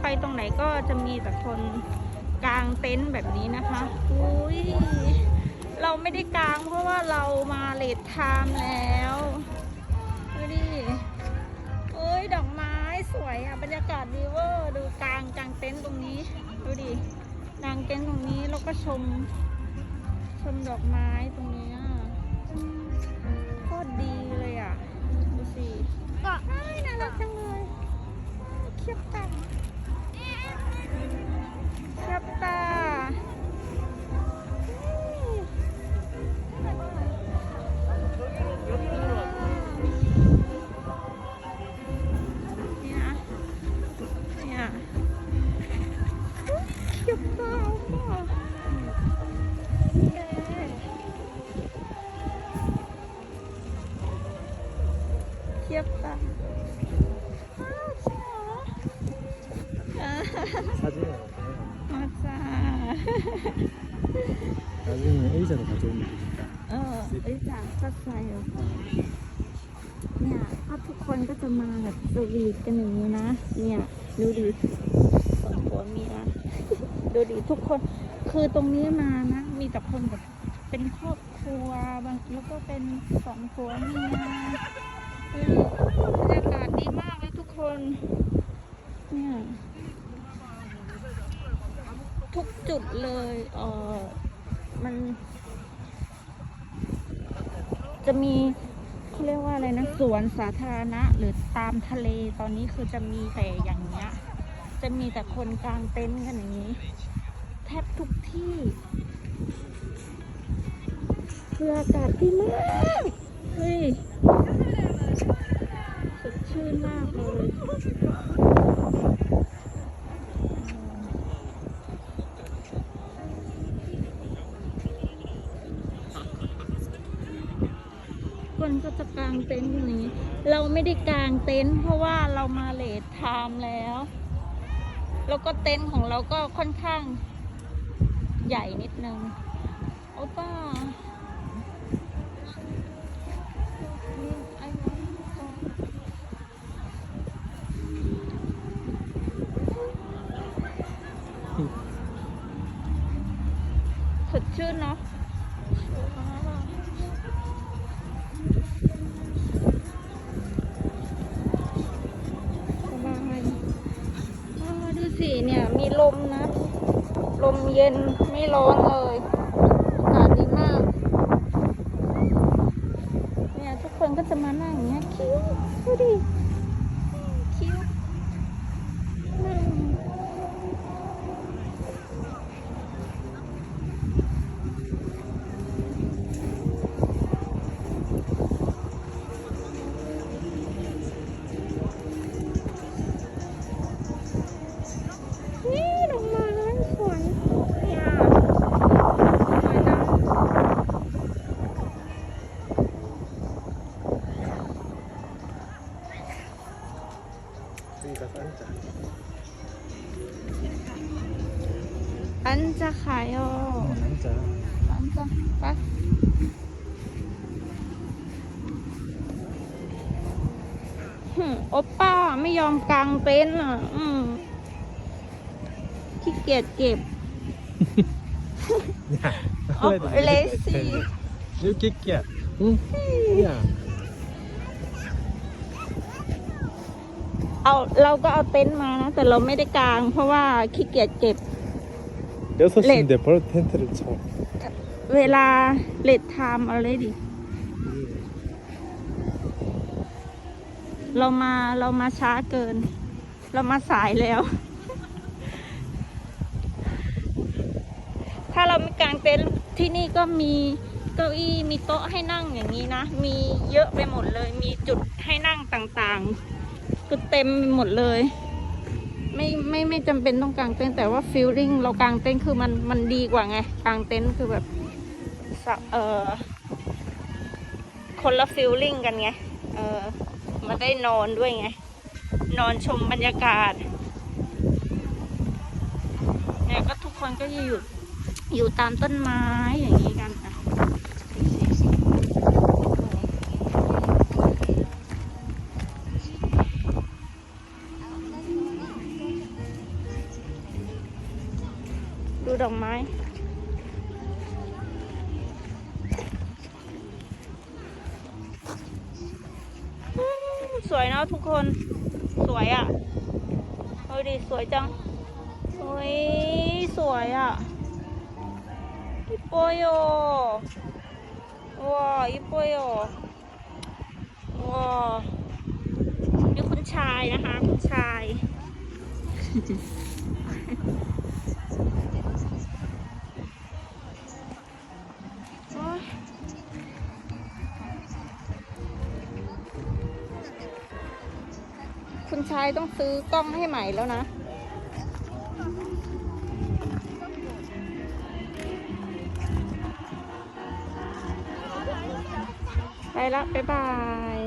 นี้ไปตรงไหนก็จะมีแต่คนกางเต็นท์แบบนี้นะคะอุ้ยเราไม่ได้กางเพราะว่าเรามาเลทไทม์แล้วดูดิเอ้ยดอกไม้สวยอะบรรยากาศดีเวอร์ดูกางกางเต็นท์ตรงนี้ดูดิกางเต็นท์ตรงนี้แล้วก็ชม ชมดอกไม้ตรงนี้อะโคตรดีเลยอะดูสิก็น่ารักจังเลยเขียบตา เทียบตาอ้าวจริงเหรออ่า 사진을 มาจ้า 나중에 A사로 가져오면 되니까 เออไอ้จากก็ใส่ออกมาเนี่ยถ้าทุกคนก็จะมาแบบสวีทกันอย่างนี้นะ เนี่ย ดูดิสองผัวเมีย ดูดิทุกคน คือตรงนี้มานะ มีแต่คนแบบเป็นครอบครัวบางแล้วก็เป็นสองผัวเมียเออ บรรยากาศดีมากเลยทุกคน เนี่ยทุกจุดเลยเออมัน จะมีเขาเรียกว่าอะไรนะ สวนสาธารณะ หรือตามทะเลตอนนี้คือจะมีแต่อย่างเงี้ย จะมีแต่คนกลางเต็นท์กันอย่างนี้ แทบทุกที่คืออากาศดีมาก เฮ้ย ดชื่นมากเลยคนก็จะกางเต็นท์อย่างนี้ เราไม่ได้กางเต็นท์เพราะว่าเรามาเลทไทม์แล้ว แล้วก็เต็นท์ของเราก็ค่อนข้างใหญ่นิดนึง โอป้า สดชื่นเนาะบายดูสิเนี่ย มีลมนะ ลมเย็นไม่ร้อนเลยอากาศดีมาก เนี่ย ทุกคนก็จะมานั่งอย่างเงี้ยคิ้วดูดิ อันจะขายอ๋นั้นจ้าอันจะไปโอป้าไม่ยอมกลางเต็นท์อะขี้เกียจเก็บโอเลซี่ยิ้วขี้เกียจอืมอย่า เอาเราก็เอาเต็นท์มานะ แต่เราไม่ได้กาง เพราะว่าขี้เกียจเก็บ 6시인데 바로 텐트를 쳐 เวลาเลทไทม์อะไรดิ เรามาเรามาช้าเกิน เรามาสายแล้ว ถ้าเราไม่กางเต็นท์ที่นี่ก็มีเก้าอี้มีโต๊ะให้นั่งอย่างนี้นะ มีเยอะไปหมดเลย มีจุดให้นั่งต่างๆ คือเต็มหมดเลย ไม่ไม่ไม่จำเป็นต้องกางเต็นท์แต่ว่าฟิลลิ่งเรากางเต็นท์คือมันมันดีกว่าไงกางเต็นท์คือแบบเออคนละฟิลลิ่งกันไงเออมาได้นอนด้วยไง นอนชมบรรยากาศเนี่ยก็ทุกคนก็จะอยู่อยู่ตามต้นไม้อย่างนี้กันนะ ดูดอกไม้ สวยเนอะทุกคน สวยอะ่ะเฮ้ยดิสวยจังเฮ้ยสวยอะ่ะอีโปโยว้าอีโปโยว้านี่คุณชายนะคะ คุณชาย คุณชายต้องซื้อกล้องให้ใหม่แล้วนะไปละบ๊ายบาย